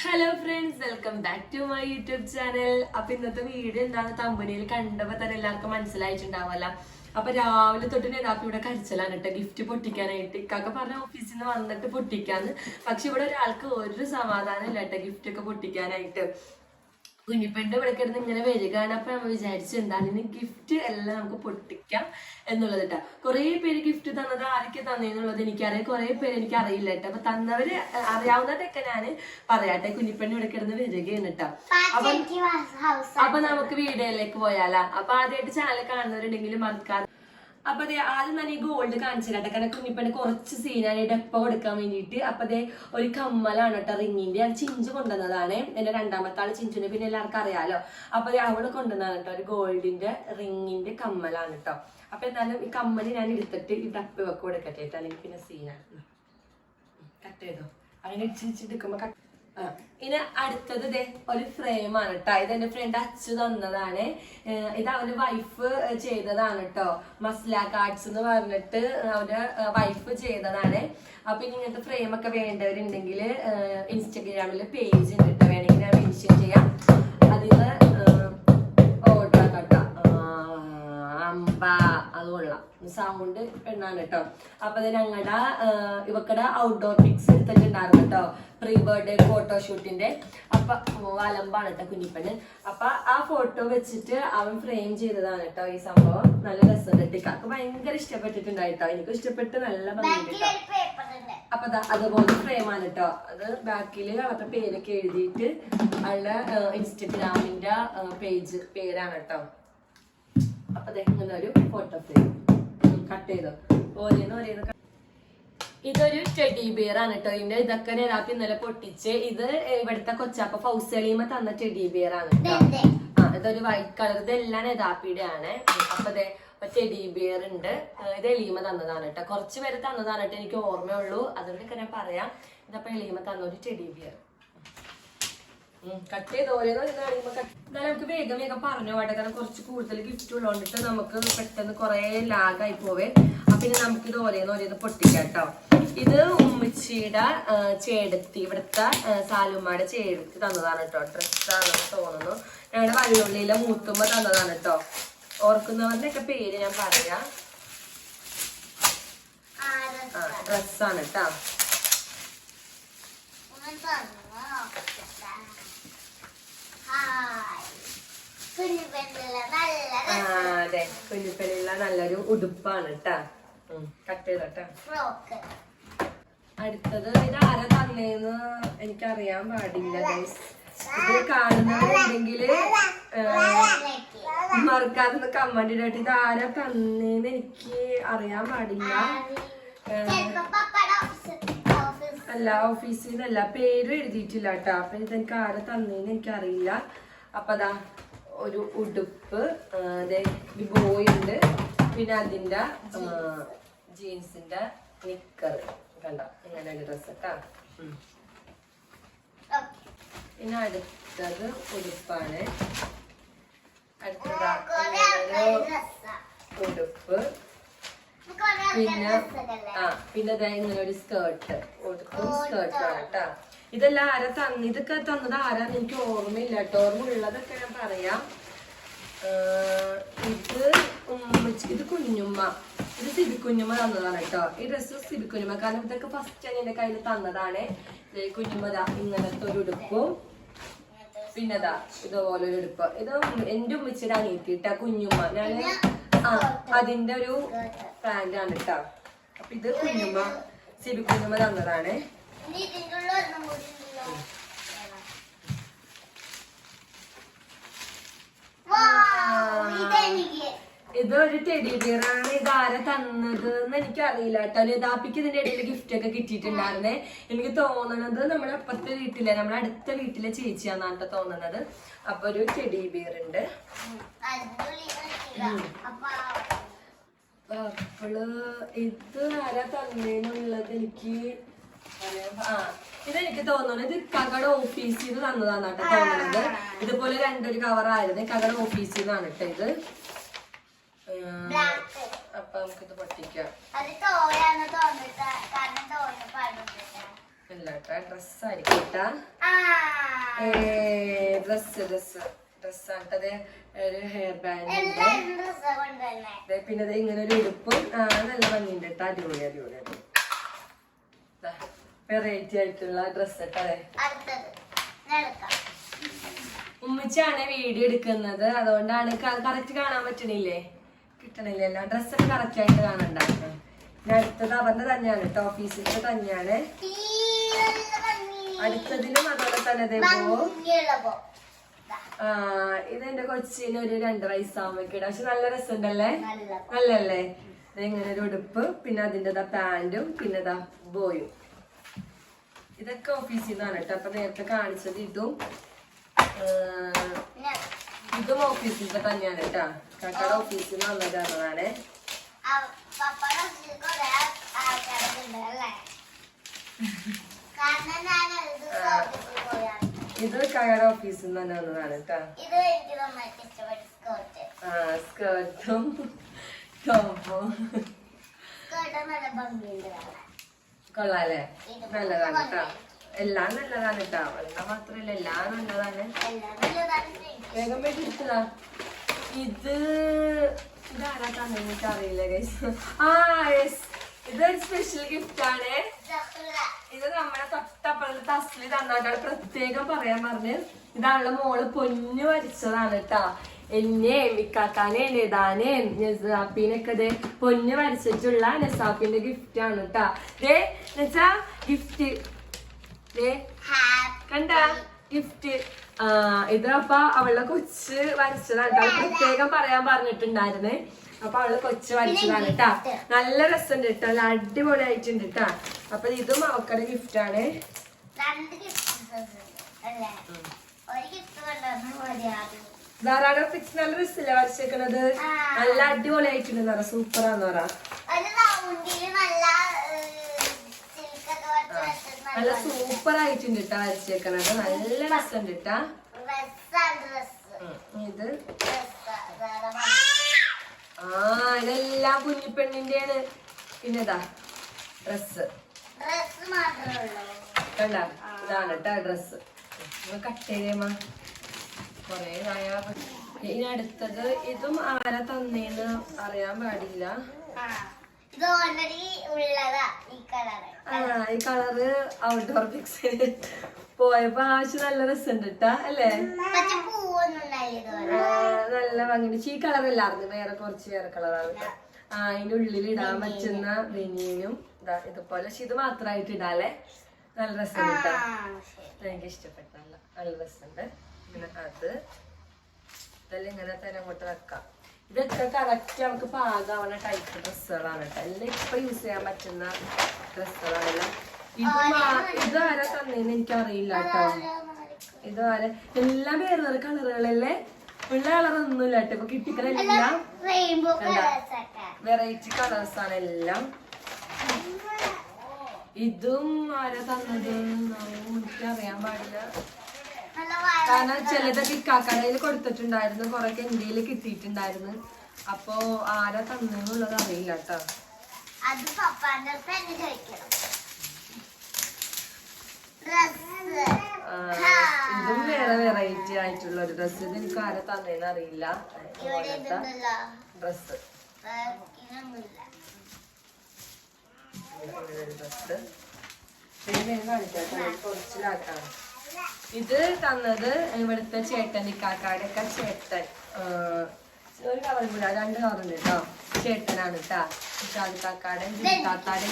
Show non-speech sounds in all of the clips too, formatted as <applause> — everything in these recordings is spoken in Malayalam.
Hello friends welcome back to my YouTube channel അപ്പൊ ഇന്നത്തെ വീഡിയോ എന്താണ്? തമ്പനിയിൽ കണ്ടപ്പോ തന്നെ എല്ലാവർക്കും മനസ്സിലായിട്ടുണ്ടാവല്ല. അപ്പൊ രാവിലെ തൊട്ട് നേതാക്കി ഇവിടെ കരച്ചിലാണ് കേട്ടോ. ഗിഫ്റ്റ് പൊട്ടിക്കാനായിട്ട്. ഇക്കാക്ക പറഞ്ഞ ഓഫീസിൽ നിന്ന് വന്നിട്ട് പൊട്ടിക്കാന്ന്. പക്ഷെ ഇവിടെ ഒരാൾക്ക് ഒരു സമാധാനം ഇല്ല കേട്ടോ ഗിഫ്റ്റ് ഒക്കെ പൊട്ടിക്കാനായിട്ട്. കുഞ്ഞിപ്പെണ്ണ് ഇവിടെ കിടന്ന് ഇങ്ങനെ വരികയാണ്. അപ്പൊ നമ്മൾ വിചാരിച്ചു എന്താണ് ഇനി ഗിഫ്റ്റ് എല്ലാം നമുക്ക് പൊട്ടിക്കാം എന്നുള്ളത് കേട്ടോ കുറെ പേര് ഗിഫ്റ്റ് തന്നത് ആരൊക്കെ തന്നെന്നുള്ളത് എനിക്കറിയാം. കുറെ പേര് എനിക്ക് അറിയില്ല കേട്ടോ അപ്പൊ തന്നവര് അറിയാവുന്നതൊക്കെ ഞാൻ പറയാട്ടെ. കുഞ്ഞിപ്പെണ് ഇവിടെ കിടന്ന് വരികയാണ് കേട്ടോ അപ്പൊ അപ്പൊ നമുക്ക് വീഡിയോയിലേക്ക് പോയാലാ. അപ്പൊ ആദ്യമായിട്ട് ചാനൽ കാണുന്നവരുണ്ടെങ്കിൽ മറക്കാതെ അപ്പൊ അതെ ആദ്യം തന്നെ ഈ ഗോൾഡ് കാണിച്ചു കേട്ടോ. കാരണം കുഞ്ഞിപ്പണി കുറച്ച് സീനായിട്ട് ഡെപ്പ കൊടുക്കാൻ വേണ്ടിയിട്ട്. അപ്പൊ അതെ ഒരു കമ്മലാണ് കേട്ടോ റിങ്ങിന്റെ അത് ചിഞ്ചു കൊണ്ടുവന്നതാണ്. എന്റെ രണ്ടാമത്തെ ആൾ ചിഞ്ചുനെ പിന്നെ എല്ലാവർക്കും അറിയാലോ. അപ്പൊ അതെ അവൾ കൊണ്ടുവന്നതാണ് കേട്ടോ ഒരു ഗോൾഡിന്റെ റിങ്ങിന്റെ കമ്മലാണ് കേട്ടോ. അപ്പൊ എന്നാലും ഈ കമ്മൽ ഞാൻ എടുത്തിട്ട് ഈ ഡപ്പ് വെക്ക് കൊടുക്കട്ടെ കേട്ടോ. അല്ലെങ്കിൽ പിന്നെ സീനാണ് കട്ട് ചെയ്തോ. അങ്ങനെ ഇടിച്ചിടിച്ചെടുക്കുമ്പോ കട്ട് ഇനി അടുത്തത് ദേ ഒരു ഫ്രെയിമാണ് കേട്ടോ ഇത് എന്റെ ഫ്രണ്ട് അച്ചു തന്നതാണ്. ഇത് അവന്റെ വൈഫ് ചെയ്തതാണ് കേട്ടോ മസ്ല കാർഡ്സ് എന്ന് പറഞ്ഞിട്ട് അവന്റെ വൈഫ് ചെയ്തതാണ്. അപ്പൊ ഇനി ഇങ്ങനത്തെ ഫ്രെയിം ഒക്കെ വേണ്ടവരുണ്ടെങ്കിൽ ഇൻസ്റ്റഗ്രാമിൽ പേജ് ഉണ്ട് കേട്ടോ വേണമെങ്കിൽ ഞാൻ മെൻഷൻ ചെയ്യാം. സൗണ്ട് പെണ്ണാണ് കേട്ടോ അപ്പൊ അത് ഞങ്ങളുടെ ഇവക്കടെ ഔട്ട്ഡോർ പിക്സ് എടുത്തിട്ടുണ്ടായിരുന്നു കേട്ടോ പ്രീ ബർത്ത്ഡേ ഫോട്ടോഷൂട്ടിന്റെ അപ്പൊ വലമ്പാണ് കേട്ടോ കുഞ്ഞിപ്പന്. അപ്പൊ ആ ഫോട്ടോ വെച്ചിട്ട് അവൻ ഫ്രെയിം ചെയ്തതാണ് കേട്ടോ ഈ സംഭവം. നല്ല രസം ഇക്കാക്ക് ഭയങ്കര ഇഷ്ടപ്പെട്ടിട്ടുണ്ടായിട്ടോ എനിക്ക് ഇഷ്ടപ്പെട്ട് നല്ല കേട്ടോ അപ്പൊ അതുപോലെ ഫ്രെയിമാണ് കേട്ടോ അത് ബാക്കിൽ അവരുടെ പേരൊക്കെ എഴുതിയിട്ട് അവളുടെ ഇൻസ്റ്റഗ്രാമിന്റെ പേജ് പേരാണ് കേട്ടോ അപ്പൊ ദേ ഇങ്ങനെ ഒരു ഫോട്ടോ ഫ്രെയിം കട്ട് ചെയ്തോ? ഓരോന്ന് ഓരോന്ന് ഇതൊരു ടെഡി ബിയർ ആണ് കേട്ടോ ഇതിന്റെ ഇതൊക്കെ നേതാപ്പി ഇന്നലെ പൊട്ടിച്ച് ഇത് ഇവിടുത്തെ കൊച്ചാപ്പ ഫൗസലീമ തന്ന ടെഡി ബിയർ ആണ് ആ ഇതൊരു വൈറ്റ് കളർ ഇതെല്ലാം നെതാപ്പിയുടെ ആണ് അപ്പൊ അതെ ടെഡി ബിയർ ഉണ്ട്. ഇത് എലീമ തന്നതാണ് കേട്ടോ കുറച്ച് പേര് തന്നതാണ് കേട്ടോ എനിക്ക് ഓർമ്മയുള്ളൂ. അതുകൊണ്ടൊക്കെ ഞാൻ പറയാം. ഇതപ്പോ എലീമ തന്ന ഒരു ടെഡി ബിയർ കട്ട് ചെയ്ത് ഓരോന്നോ എന്നാലും നമുക്ക് വേഗം വേഗം പറഞ്ഞു പോട്ടെ കാരണം കുറച്ച് കൂടുതൽ ഗിഫ്റ്റ് ഉള്ളതുകൊണ്ടിട്ട് നമുക്ക് പെട്ടെന്ന് കുറെ ലാഗായി പോവേ. അപ്പൊ ഇനി നമുക്ക് ഇത് ഓരോന്ന് ഓരോന്ന് പൊട്ടിക്കാം കേട്ടോ ഇത് ഉമ്മച്ചിയുടെ ചേടത്തി ഇവിടുത്തെ സാലുമ്മയുടെ ചേടത്തി തന്നതാണ് കേട്ടോ ഡ്രസ്സാണെന്ന് തോന്നുന്നു. ഞങ്ങളുടെ വള്ളുള്ളിയിലെ മൂത്തുമ്മ തന്നതാണ് കേട്ടോ ഓർക്കുന്നവരുടെയൊക്കെ പേര് ഞാൻ പറയാ. ഡ്രസ്സാണ് കേട്ടോ അതെ കുഞ്ഞിപ്പനുള്ള നല്ലൊരു ഉടുപ്പാണ് കേട്ടാ കട്ട് ചെയ്തട്ടാ. അടുത്തത് ഇത് ആരാ തന്നേന്ന് എനിക്കറിയാൻ പാടില്ല. ഇത് കാണുന്നവരുണ്ടെങ്കിൽ മറക്കാതെ കമന്റ് ഇടട്ട്. ഇത് ആരാ തന്നേന്ന് എനിക്ക് അറിയാൻ പാടില്ല. അല്ല ഓഫീസിൽ നിന്നല്ല പേര് എഴുതിയിട്ടില്ല കേട്ടോ അപ്പൊ ഇതെനിക്ക് ആരെ തന്നേന്ന് എനിക്കറിയില്ല. അപ്പൊ അതാ ഒരു ഉടുപ്പ് അതെ ബോയ് ഉണ്ട്. പിന്നെ അതിന്റെ ജീൻസിന്റെ നിക്കർ കണ്ട? ഇങ്ങനെ ഒരു ഡ്രസ് കേട്ടാ. പിന്നെ അടുത്തത് ഉടുപ്പാണ്. അടുത്തത് ഉടുപ്പ്. പിന്നെ ആ പിന്നെ ദേ ഇങ്ങനെ ഒരു സ്കേർട്ട് സ്കേർട്ട് കേട്ടാ ഇതെല്ലാം ആരാ തന്ന ഇതൊക്കെ തന്നത് ആരാന്ന് എനിക്ക് ഓർമ്മയില്ല കേട്ടോ. ഓർമ്മ ഉള്ളതൊക്കെ ഞാൻ പറയാം. ഇത് ഉമ്മച്ചി ഇത് കുഞ്ഞുമ്മ. ഇത് സിബിക്കുഞ്ഞുമ്മ തന്നതാണ് കേട്ടോ. ഈ ഡ്രസ്സ് സിബിക്കുഞ്ഞുമ്മ. കാരണം ഇതൊക്കെ ഫസ്റ്റ് ഞാൻ എന്റെ കയ്യിൽ തന്നതാണ്. കുഞ്ഞുമ്മതാ കുഞ്ഞുമ്മ ഇങ്ങനത്തെ ഒരു ഉടുപ്പും. പിന്നെതാ ഇതുപോലെ ഒരു ഉടുപ്പ്. ഇത് എന്റെ ഉമ്മച്ചിയുടെ അനിയത്തി കേട്ടാ കുഞ്ഞുമ്മ. ഞാൻ അതിന്റെ ഒരു പ്ലാന്റ് ആണ് കേട്ടോ അപ്പൊ ഇത് കുഞ്ഞുമ്മ സിബി കുഞ്ഞുമ്മ തന്നതാണ്. ഇതൊരു ടെഡി ബിയറാണ് ഇത് ആരെ തന്നത് എന്ന് എനിക്ക് അറിയില്ല കേട്ടോ ലതാപ്പിക്ക് ഇതിന്റെ ഇടയിൽ ഗിഫ്റ്റ് ഒക്കെ കിട്ടിയിട്ടുണ്ടായിരുന്നേ. എനിക്ക് തോന്നണത് നമ്മുടെ അപ്പുറത്തെ വീട്ടിലെ നമ്മുടെ അടുത്ത വീട്ടിലെ ചേച്ചിയാന്നാണ് കേട്ടോ തോന്നുന്നത് അപ്പൊ ഒരു ടെഡി ബിയർ ഉണ്ട്. അപ്പൾ ഇത് ആരാ തന്നേന്നുള്ളത് എനിക്ക് ആ ഇതെനിക്ക് തോന്നുന്നു ഇത് കകട ഓഫീസിൽ നിന്ന് തന്നതാണ് കേട്ടോ തോന്നുന്നത് ഇതുപോലെ രണ്ടൊരു കവറായിരുന്നു കകട ഓഫീസിൽ നിന്നാണ് കേട്ടോ ഇത്. അപ്പൊ നമുക്കിത് പൊട്ടിക്കാം അത് തോന്നിട്ട് കാരണം തോന്നുന്നു പറഞ്ഞിട്ടില്ല. അല്ല കേട്ടാ ഡ്രസ്സായിരിക്കും കേട്ടാ ആ. ഡ്രസ് ഡ്രസ് ഡ്രസ്സാട്ടത് ഒരു ഹെയർ ബാൻഡ് എല്ലാരും ഡ്രസ്സ് കൊണ്ടുവന്നെ പിന്നെ ഇങ്ങനെ ഒരു ഉടുപ്പും നല്ല ഭംഗിയുണ്ട് കേട്ടോ അടിപൊളി അടിപൊളി വെറൈറ്റി ആയിട്ടുള്ള ഡ്രസ് കേട്ടതെ ഉമ്മച്ചാണ് വീഡിയോ എടുക്കുന്നത്. അതുകൊണ്ടാണ് കറക്റ്റ് കാണാൻ പറ്റണില്ലേ? കിട്ടണില്ലല്ലോ ഡ്രസ്സൊക്കെ കറക്റ്റ് ആയിട്ട് കാണണ്ടായിരുന്നു ഞാൻ അടുത്തത് അവന്റെ തന്നെയാണ് കേട്ടോ ഓഫീസിന്റെ തന്നെയാണ്. അടുത്തതിലും അതുപോലെ തന്നെ ദേ പോ. ഭംഗിയുള്ള ആ ഇതെന്റെ കൊച്ചിന് ഒരു രണ്ട് വയസ്സാകുമ്പോഴേക്കിട പക്ഷെ നല്ല രസമുണ്ടല്ലേ. നല്ലല്ലേ ഇങ്ങനെ ഒരു ഉടുപ്പ് പിന്നെ അതിന്റെ പാന്റും പിന്നെ ഇതാ ബോയും. ഇതൊക്കെ ഓഫീസിൽ നിന്നാണ് കേട്ടോ. അപ്പൊ നേരത്തെ കാണിച്ചത് ഇതും. ഇതും ഓഫീസിലത്തെ തന്നെയാണ് കേട്ടാ. കാക്കയുടെ ഓഫീസിൽ നിന്ന് ഇത് കാക്കയുടെ ഓഫീസിൽ നിന്ന് തന്നെ വന്നതാണ് കേട്ടാ. ആ സ്കേർട്ടും ടോപ്പും. കൊള്ളാല്ലേ നല്ലതാണ് കേട്ടാ. എല്ലാം നല്ലതാണ് കേട്ടോ വെള്ളം മാത്രല്ല എല്ലാം നല്ലതാണ്. വേഗം പോയിട്ട് എടുത്തതാ ഇത് ഇതാരാ അറിയില്ല ഗൈസ് ആ യെസ് ഇതൊരു സ്പെഷ്യൽ ഗിഫ്റ്റ് ആണ്. ഇത് നമ്മുടെ തൊട്ടപ്പുറത്ത് തസ്ലി തന്നാട്ടാണ് പ്രത്യേകം പറയാൻ പറഞ്ഞ് ഇതാണുള്ള മോൾ പൊന്നു വരച്ചതാണ് കേട്ടാ എന്നെ മിക്കാക്കാനെ നെതാനെ നസാപ്പിനൊക്കെ ഇത് പൊന്നു വരച്ചിട്ടുള്ള നസാപ്പിന്റെ ഗിഫ്റ്റ് ആണ് കേട്ടാ ഇതേ എന്നുവെച്ചാ ഗിഫ്റ്റ് കണ്ട? ഗിഫ്റ്റ് ഇതപ്പ അവളുടെ കൊച്ച് വരച്ചതാണ് കേട്ടോ പ്രത്യേകം പറയാൻ പറഞ്ഞിട്ടുണ്ടായിരുന്നേ. അപ്പൊ അവൾ കൊച്ച് വരച്ചതാണ് കേട്ടാ നല്ല രസമുണ്ട് കേട്ടോ നല്ല അടിപൊളിയായിട്ടുണ്ട് കേട്ടാ അപ്പൊ ഇതും അവക്കടെ ഗിഫ്റ്റ് ആണ്. ധാരാളം നല്ല രസമില്ല വരച്ചേക്കണത്. നല്ല അടിപൊളിയായിട്ടുണ്ട് ആയിട്ടുണ്ട് സൂപ്പറാന്ന് പറ. നല്ല സൂപ്പർ ആയിട്ടുണ്ട് കേട്ടാ വരച്ചേക്കണത് നല്ല രസമുണ്ട് കേട്ടാ ഇത്. ആ ഇതെല്ലാം കുഞ്ഞിപ്പെണ്ണിന്റെയാണ്. പിന്നെതാ ഡ്രസ് കണ്ട? ഇതാണ് കേട്ടാ ഡ്രസ് കട്ട് ചെയ്യുമ്പോ കൊറേ ആയ ഇനി അടുത്തത് ഇതും ആരാ തന്നേന്ന് അറിയാൻ പാടില്ല. ഇത് ഓൾറെഡി ഉള്ളതാ ഈ കളറ് ആ ഈ കളറ് ഔട്ട്ഡോർ പിക്സ് പോയപ്പോ ആവശ്യം നല്ല രസമുണ്ട് കേട്ടാ അല്ലേ? പക്ഷെ പൂവൊന്നും ഉണ്ടായില്ല ഇതുപോലെ ആ, നല്ല പക്ഷെ ഈ കളർ അല്ലായിരുന്നു വേറെ കുറച്ച് വേറെ കളറാണ് കേട്ടോ ആ അതിന്റെ ഉള്ളിൽ ഇടാൻ പറ്റുന്ന ബനിയനും ഇതാ ഇതുപോലെ. പക്ഷെ ഇത് മാത്രമായിട്ട് ഇടാല്ലേ നല്ല രസം കേട്ടോ. എനിക്ക് ഇഷ്ടപ്പെട്ടല്ല നല്ല നല്ല രസമുണ്ട്. പിന്നെ അത് ഇതെല്ലാം ഇങ്ങനെ തന്നെ അങ്ങോട്ട് വെക്കാം. ഇതൊക്കെ കറക്റ്റ് നമുക്ക് പാകാവുന്ന ടൈപ്പ് ഡ്രസ്സുകളാണ് കേട്ടോ. എല്ലാം ഇപ്പൊ യൂസ് ചെയ്യാൻ പറ്റുന്ന ഡ്രസ്സുകളാണെല്ലാം ഇത് മാ- ഇത് ആരാ തന്നേന്ന് എനിക്ക് അറിയില്ല കേട്ടോ. ഇത് ആരെ? എല്ലാം വേറെ വേറെ കളറുകളല്ലേ ഉള്ള കളറൊന്നുമില്ല കേട്ടോ. ഇപ്പൊ കിട്ടിക്കലെല്ലാം വെറൈറ്റി കളേഴ്സ് ആണ് എല്ലാം. ഇതും ആരാ തന്നത്? എനിക്ക് അറിയാൻ പാടില്ല. കാരണം ചിലതൊക്കെ ഇക്കാക്കടയിൽ കൊടുത്തിട്ടുണ്ടായിരുന്നു. കുറെ ഇന്ത്യയിൽ കിട്ടിയിട്ടുണ്ടായിരുന്നു. അപ്പോ ആരാ തന്നെന്നുള്ളത് അറിയില്ല കേട്ടോ. അത് പപ്പാന്റെ അടുത്ത് തന്നെ ചോദിക്കണം. ഇതും വേറെ വെറൈറ്റി ആയിട്ടുള്ള ഒരു ഡ്രസ് ഇത് എനിക്ക് ആരെ തന്നേന്ന് അറിയില്ല. Dress dress dress. കുറച്ചിലാക്കാം. ഇത് തന്നത് ഇവിടുത്തെ ചേട്ടൻ. ഇക്കാക്കാടെ ചേട്ടൻ ഒരു കവറും കൂടെ രണ്ട് കവറുണ്ട് കേട്ടോ ചേട്ടനാണ് കേട്ടാ ഇഷാദ് കാക്കാടെ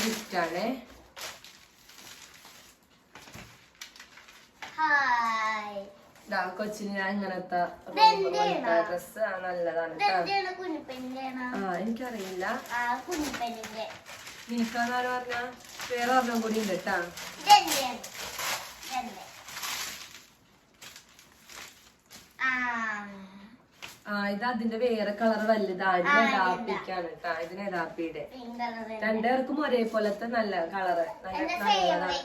ഗിഫ്റ്റാണ് കൊച്ചിന് ഞാൻ ഇങ്ങനത്തെ ഡ്രസ് നല്ലതാണ് ആ എനിക്കറിയില്ല. നിനക്കാന്നാലും പറഞ്ഞ? വേറെ ഒരെണ്ണം കൂടി ഉണ്ട് കേട്ടാ ഇതെന്റെയാണ് ഇതെന്റെ ആ ആ ഇത് അതിന്റെ വേറെ കളർ വലുതാണ് ആ, ഇതിന് എതാപ്പിക്കാണ് കേട്ടാ ഇതിന് കളർ രണ്ടുപേർക്കും ഒരേപോലത്തെ നല്ല കളറ് നല്ല നല്ലതാണ്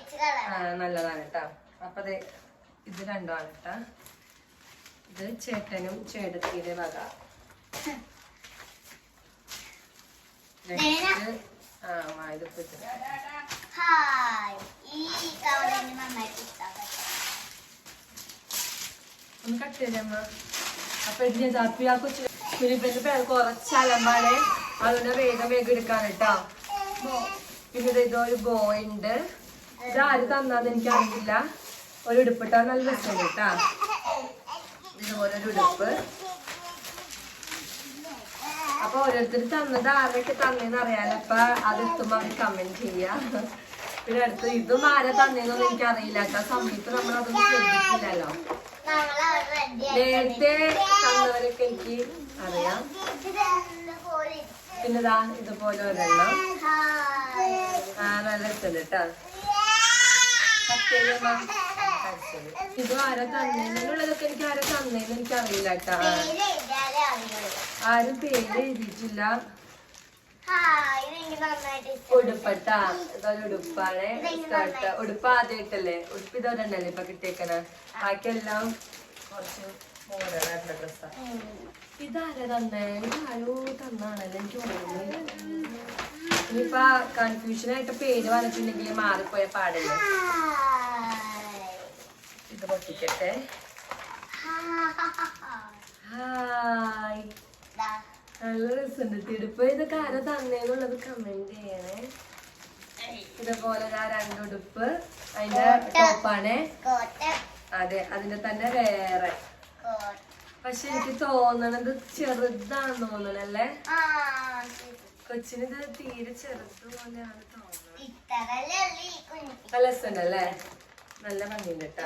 ആ നല്ലതാണ് കേട്ടാ അപ്പൊ ദേ ഇത് രണ്ടാണ് കേട്ടാ ഇത് ചേട്ടനും ചേട്ടത്തിയുടെ വക. <laughs> ആ ഇത്. ഒന്ന് കട്ട് ചെയ്തമ്മ അപ്പൊ ഇതിന് യഥാർത്ഥി ആ കൊച്ചു കുരിപ്പിന്റെ പേര് കുറച്ച് അലമ്പാണ്. അതുകൊണ്ട് വേഗം വേഗം എടുക്കാൻ കേട്ടോ പിന്നെ ഇതോ ഒരു ഗോ ഉണ്ട്. ഇത് ആര് തന്നാന്ന് എനിക്ക് അറിയില്ല ഒരു ഉടുപ്പിട്ടാ നല്ല രസമുണ്ട് കേട്ടാ. ഇതുപോലെ ഒരു ഉടുപ്പ്. അപ്പൊ ഓരോരുത്തർ തന്നത് ആരൊക്കെ തന്നേന്ന് അറിയാലോ. അപ്പൊ അത് എത്തുമ്പോ അവർ കമന്റ് ചെയ്യാ. പിന്നെ അടുത്ത് ഇതും ആരെ തന്നേന്നൊന്നും എനിക്ക് അറിയില്ല കേട്ടോ. സമയത്ത് നമ്മൾ അതൊന്നും ശ്രദ്ധിക്കില്ലല്ലോ. നേരത്തെ തന്നവരൊക്കെ എനിക്ക് അറിയാം. പിന്നെ ദാ ഇതുപോലെ ഒരെണ്ണം. ആ നല്ല രസമുണ്ട് കേട്ടോ. ഇത് ആരെ തന്നേന്നുള്ളതൊക്കെ എനിക്ക് ആരെ തന്നേന്ന് എനിക്ക് അറിയില്ല കേട്ടാ ആരും പേര് എഴുതിയിട്ടില്ല. ഉടുപ്പട്ട? ഇതൊരു ഉടുപ്പാണ്. സ്കർട്ട് ഉടുപ്പ് ആദ്യമായിട്ടല്ലേ ഉടുപ്പ് ഇതൊരെണ്ണല്ലേ ഇപ്പൊ കിട്ടിയേക്കണ? ബാക്കിയെല്ലാം കുറച്ച് മോഡേണായിട്ടുള്ള ഡ്രസ്സാ. ഇതാരാ തന്നേ? ഇതാരോ തന്നാണല്ലേ എനിക്ക് ഓർമ്മയില്ല. ഇനിയിപ്പൊ കൺഫ്യൂഷൻ ആയിട്ട് പേര് വന്നിട്ടുണ്ടെങ്കിൽ മാറിപ്പോയ പാടില്ല? ഇത് പൊട്ടിക്കട്ടെ. ഹായ്. നല്ല രസമുണ്ട്. തിടുപ്പ് ഇതൊക്കെ ആരാ തന്നേന്നുള്ളത് കമന്റ് ചെയ്യണേ. ഇതുപോലെ ആ രണ്ടുടുപ്പ് അതിന്റെ ടോപ്പാണ് അതെ അതിന്റെ തന്നെ വേറെ. പക്ഷെ എനിക്ക് തോന്നണത് ചെറുതാന്ന് തോന്നണല്ലേ? കൊച്ചിന് ഇത് തീരെ ചെറുത് പോലെയാണ് തോന്നുന്നത് നല്ല രസമുണ്ടല്ലേ? നല്ല ഭംഗിയുണ്ട് കേട്ടോ.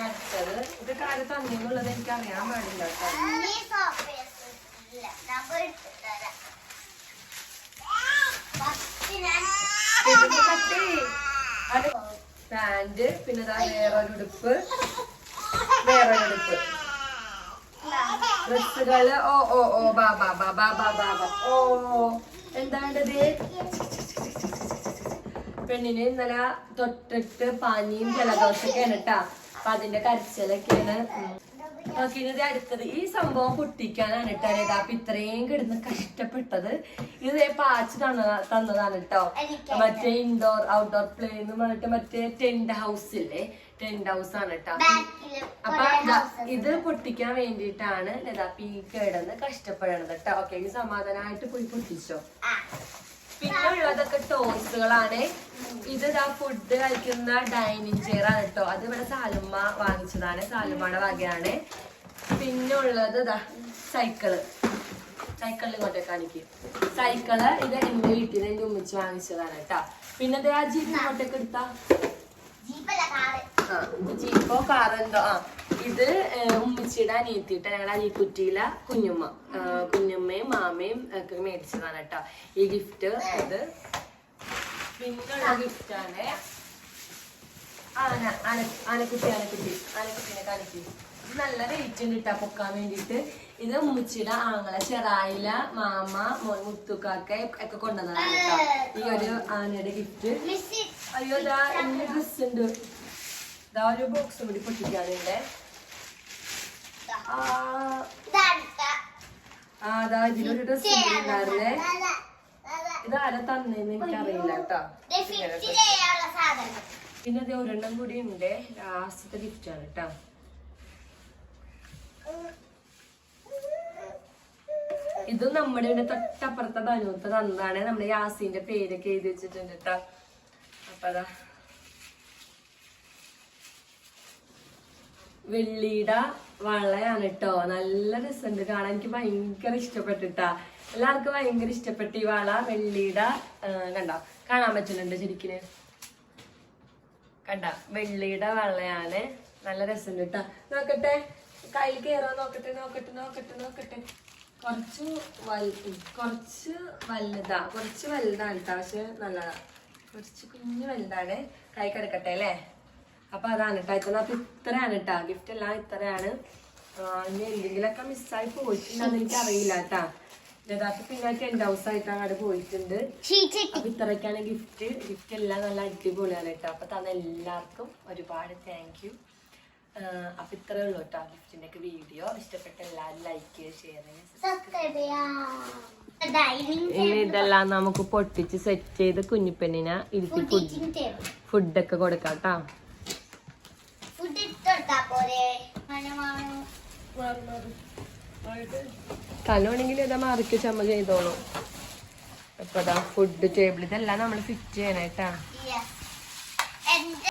ഇത്രല്ലേ ഇത് കാര്യം എനിക്ക് അറിയാൻ പാടില്ല ഞാൻ പിന്നെ വേറൊരു ഉടുപ്പ്. വേറൊരു ഉടുപ്പ്. ഡ്രസ്സുകൾ. ഓ ഓ ഓ ബാബാ ബാബാ ബാബാ ബാ ബാ ബാ ബാ. ഓ എന്താണ്ടത്? പെണ്ണിന് ഇന്നലെ തൊട്ടിട്ട് പനിയും ജലദോഷമൊക്കെയാണ് കേട്ടാ. അപ്പൊ അതിന്റെ കരച്ചിലൊക്കെയാണ്. ഉം. നോക്കിയത് അടുത്തത്. ഈ സംഭവം പൊട്ടിക്കാനാണ് കേട്ടോ ഇതാ അപ്പൊ ഇത്രയും കിടന്ന് കഷ്ടപ്പെട്ടത്. ഇത് പാച്ച് തന്ന തന്നതാണ് കേട്ടോ. മറ്റേ ഇൻഡോർ ഔട്ട്ഡോർ പ്ലേ എന്ന് പറഞ്ഞിട്ട് മറ്റേ ടെന്റ് ഹൗസ് ഇല്ലേ? ടെന്റ് ഹൗസ് ആണ് കേട്ടോ. അപ്പൊ ഇത് പൊട്ടിക്കാൻ വേണ്ടിയിട്ടാണ് ലതാപ്പി പി കിടന്ന് കഷ്ടപ്പെടണത് കേട്ടോ. ഓക്കെ സമാധാനമായിട്ട് പോയി പൊട്ടിച്ചോ. പിന്നെ ഉള്ളതൊക്കെ ടോയ്സുകളാണ് ഇത് ഇതാ ഫുഡ് കഴിക്കുന്ന ഡൈനിങ് ചെയർ ആണ് കേട്ടോ അത് ഇവിടെ സാലുമ്മ വാങ്ങിച്ചതാണ്. സാലുമ്മയുടെ വകയാണ്. പിന്നെ ഉള്ളത് ഇതാ സൈക്കിൾ സൈക്കിളിൽ ഇങ്ങോട്ടേ കാണിക്കും. സൈക്കിൾ ഇത് എന്റെ വീട്ടിൽ എന്റെ ഉമ്മിച്ച് വാങ്ങിച്ചതാണ് കേട്ടോ പിന്നെ ആ ജീപ്പ് ഇങ്ങോട്ടേക്ക് എടുത്താ? ജീപ്പോ കാറെന്തോ ആ ഇത് ഉമ്മച്ചിയുടെ അനിയത്തിയിട്ട് ഞങ്ങളുടെ അനിയക്കുറ്റിയിലെ കുഞ്ഞുമ്മ. കുഞ്ഞുമ്മയും മാമയും ഒക്കെ മേടിച്ചതാണ് കേട്ടോ. ഈ ഗിഫ്റ്റ് ഇത് പിന്നുള്ള ഗിഫ്റ്റാണ് ആന ആന ആനക്കുട്ടി ആനക്കുട്ടി ആനക്കുട്ടീനെ കാണിക്കും. നല്ല റേറ്റ് ഉണ്ട് കേട്ടോ പൊക്കാൻ വേണ്ടിയിട്ട്. ഇത് മുച്ചിട ആങ്ങളെ ചെറായില മാമ മോൻ മുത്തുക്കാക്ക ഒക്കെ കൊണ്ടുവന്നതാണ് കേട്ടോ. ഈ ഒരു ആനയുടെ ഗിഫ്റ്റ് അയ്യോ എന്റെ ഡ്രസ് ഉണ്ട്. ഇതാ ഒരു ബോക്സ് കൂടി പൊട്ടിക്കാനുണ്ട്. ആ ആ, ദാ ഇതിലൊരു ഡ്രസ് ഉണ്ടായിരുന്നേ. ഇതാരാ തന്നേന്ന് എനിക്കറിയില്ല കേട്ടോ. ഫിറ്റ് സാധനം. പിന്നെ ഇത് ഒരെണ്ണം കൂടി ഉണ്ട്. ലാസ്റ്റത്തെ ഗിഫ്റ്റ് ആണ് കേട്ടോ. ഇത് നമ്മുടെ ഇവിടെ തൊട്ടപ്പുറത്തെ ബനൂത്ത് തന്നതാണ്. നമ്മുടെ യാസിന്റെ പേരൊക്കെ എഴുതി വെച്ചിട്ടുണ്ട് കേട്ടോ. അപ്പൊ അതാ വെള്ളിയുടെ വളയാണ് കേട്ടോ നല്ല രസമുണ്ട് കാണാൻ. എനിക്ക് ഭയങ്കര ഇഷ്ടപ്പെട്ടിട്ടാ. എല്ലാവർക്കും ഭയങ്കര ഇഷ്ടപ്പെട്ട ഈ വള വെള്ളിയുടെ കണ്ട? കാണാൻ പറ്റുന്നുണ്ട് ശരിക്കിന്? കണ്ട? വെള്ളിയുടെ വളയാണ്. നല്ല രസമുണ്ട് കേട്ടോ നോക്കട്ടെ. കയ്യിൽ കയറാൻ നോക്കട്ടെ നോക്കട്ടെ നോക്കട്ടെ നോക്കട്ടെ. കുറച്ച് വൽ കുറച്ച് വലുതാ. കുറച്ച് വലുതാണ് കേട്ടോ പക്ഷെ നല്ലതാ. കുറച്ച് കുഞ്ഞു വലുതാണ്. കൈ കിടക്കട്ടെ അല്ലേ? അപ്പൊ അതാണ് കേട്ടോ ഇതിനകത്ത് ഇത്രയാണ് കേട്ടോ ഗിഫ്റ്റ് എല്ലാം ഇത്രയാണ്. ഇനി എന്തെങ്കിലുമൊക്കെ മിസ്സായി പോയിട്ടുണ്ടെന്ന് എനിക്ക് അറിയില്ല കേട്ടാ യഥാർത്ഥ പിന്നെ ടെന്റ് ഹൗസ് ആയിട്ട് അങ്ങോട്ട് പോയിട്ടുണ്ട്. അപ്പൊ ഇത്രയ്ക്കാണ് ഗിഫ്റ്റ് ഗിഫ്റ്റ് എല്ലാം നല്ല അടിപൊളിയാണ് കേട്ടോ അപ്പൊ തന്ന എല്ലാവർക്കും ഒരുപാട് താങ്ക് യു അപ്പൊ ഇത്രേ ഉള്ളൂ കേട്ടോ ഗിഫ്റ്റിന്റെ ഒക്കെ വീഡിയോ ഇഷ്ടപ്പെട്ട എല്ലാവരും ലൈക്ക് ചെയ്യുക ഷെയർ ചെയ്യുക ഇതെല്ലാം നമുക്ക് പൊട്ടിച്ച് സെറ്റ് ചെയ്ത് കുഞ്ഞിപ്പെണ്ണിനെ ഇരുത്തി ഫുഡ് ഫുഡൊക്കെ കൊടുക്കാം കേട്ടാ തലോണെങ്കിൽ ഇതാ മറിക്ക് ചമ്മ ചെയ്തോളൂ. അപ്പൊ ഫുഡ് ടേബിൾ ഇതെല്ലാം നമ്മൾ ഫിറ്റ് ചെയ്യണേട്ടാ എന്ത്